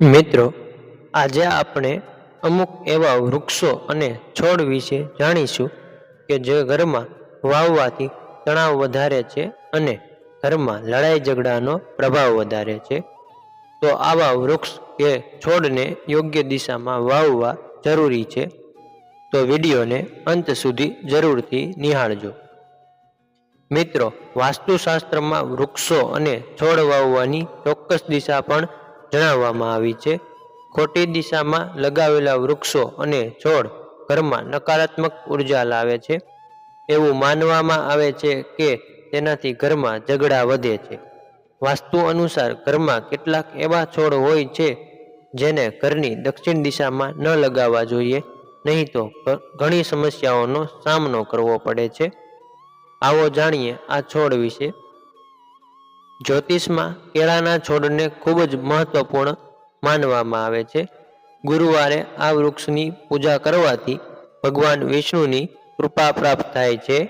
મિત્રો, આજે આપણે અમુક એવા વૃક્ષો અને છોડ વિશે જાણીશું કે જે ઘરમાં વાવવાથી તણાવ વધારે છે અને ઘરમાં લડાઈ ઝઘડાનો પ્રભાવ વધારે છે. તો આવા વૃક્ષ કે છોડને યોગ્ય દિશામાં વાવવા જરૂરી છે. તો વિડીયોને અંત સુધી જરૂરથી નિહાળજો. મિત્રો, વાસ્તુશાસ્ત્રમાં વૃક્ષો અને છોડ વાવવાની ચોક્કસ દિશા પણ જણાવવામાં આવી છે. ખોટી દિશામાં લગાવેલા વૃક્ષો અને છોડ ઘરમાં નકારાત્મક ઊર્જા લાવે છે. એવું માનવામાં આવે છે કે તેનાથી ઘરમાં ઝઘડા વધે છે. વાસ્તુ અનુસાર ઘરમાં કેટલાક એવા છોડ હોય છે જેને ઘરની દક્ષિણ દિશામાં ન લગાવવા જોઈએ, નહીં તો ઘણી સમસ્યાઓનો સામનો કરવો પડે છે. આવો જાણીએ આ છોડ વિશે. જ્યોતિષમાં કેળાના છોડને ખૂબ જ મહત્વપૂર્ણ માનવામાં આવે છે. ગુરુવારે આ વૃક્ષની પૂજા કરવાથી ભગવાન વિષ્ણુની કૃપા પ્રાપ્ત થાય છે.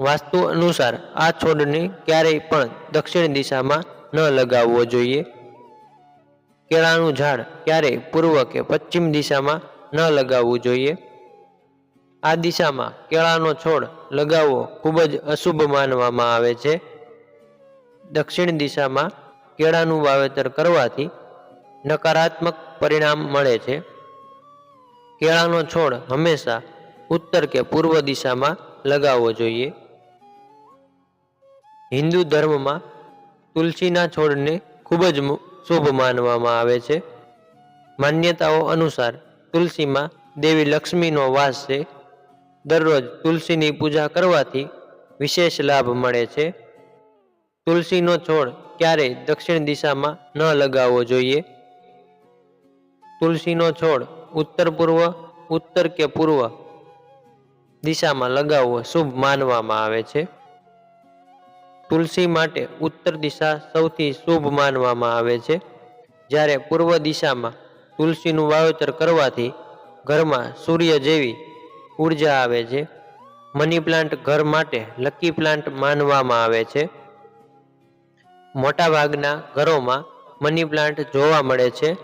વાસ્તુ અનુસાર આ છોડને ક્યારેય પણ દક્ષિણ દિશામાં ન લગાવવો જોઈએ. કેળાનું ઝાડ ક્યારેય પૂર્વ કે પશ્ચિમ દિશામાં ન લગાવવું જોઈએ. આ દિશામાં કેળાનો છોડ લગાવવો ખૂબ જ અશુભ માનવામાં આવે છે. દક્ષિણ દિશામાં કેળાનું વાવેતર કરવાથી નકારાત્મક પરિણામ મળે છે. કેળાનો છોડ હંમેશા ઉત્તર કે પૂર્વ દિશામાં લગાવવો જોઈએ. હિન્દુ ધર્મમાં તુલસીના છોડને ખૂબ જ શુભ માનવામાં આવે છે. માન્યતાઓ અનુસાર તુલસીમાં દેવી લક્ષ્મીનો વાસ છે. દરરોજ તુલસીની પૂજા કરવાથી વિશેષ લાભ મળે છે. તુલસીનો છોડ ક્યારેય દક્ષિણ દિશામાં ન લગાવવો જોઈએ? તુલસીનો છોડ ઉત્તર પૂર્વ, ઉત્તર કે પૂર્વ દિશામાં લગાવવો શુભ માનવામાં આવે છે? તુલસી માટે ઉત્તર દિશા સૌથી શુભ માનવામાં આવે છે. જ્યારે પૂર્વ દિશામાં તુલસીનું વાવેતર કરવાથી ઘરમાં સૂર્ય જેવી ઊર્જા આવે છે. મની પ્લાન્ટ ઘર માટે લકી પ્લાન્ટ માનવામાં આવે છે. મોટાભાગના ઘરોમાં મની પ્લાન્ટ જોવા મળે છે.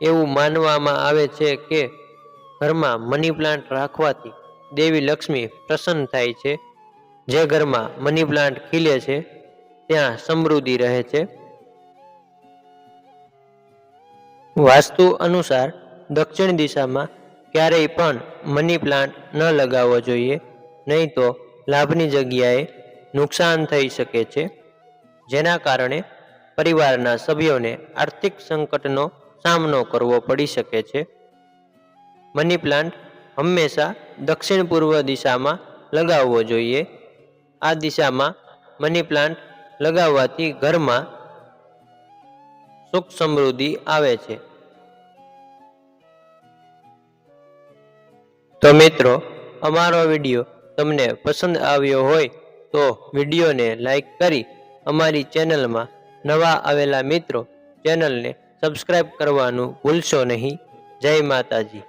એવું માનવામાં આવે છે કે ઘરમાં મની પ્લાન્ટ રાખવાથી દેવી લક્ષ્મી પ્રસન્ન થાય છે. જે ઘરમાં મની પ્લાન્ટ ખીલે છે, ત્યાં સમૃદ્ધિ રહે છે. વાસ્તુ અનુસાર દક્ષિણ દિશામાં ક્યારેય પણ મની પ્લાન્ટ ન લગાવવો જોઈએ, નહીં તો લાભની જગ્યાએ નુકસાન થઈ શકે છે. જેના કારણે પરિવારના સભ્યોને આર્થિક સંકટનો સામનો કરવો પડી શકે છે. મની પ્લાન્ટ હંમેશા દક્ષિણ પૂર્વ દિશામાં લગાવવો જોઈએ. આ દિશામાં મની પ્લાન્ટ લગાવવાથી ઘરમાં સુખ સમૃદ્ધિ આવે છે. તો મિત્રો, અમારો વીડિયો તમને પસંદ આવ્યો હોય તો વિડીયોને લાઈક કરી અમારી ચેનલમાં નવા આવેલા મિત્રો ચેનલને સબસ્ક્રાઈબ કરવાનું ભૂલશો નહીં. જય માતાજી.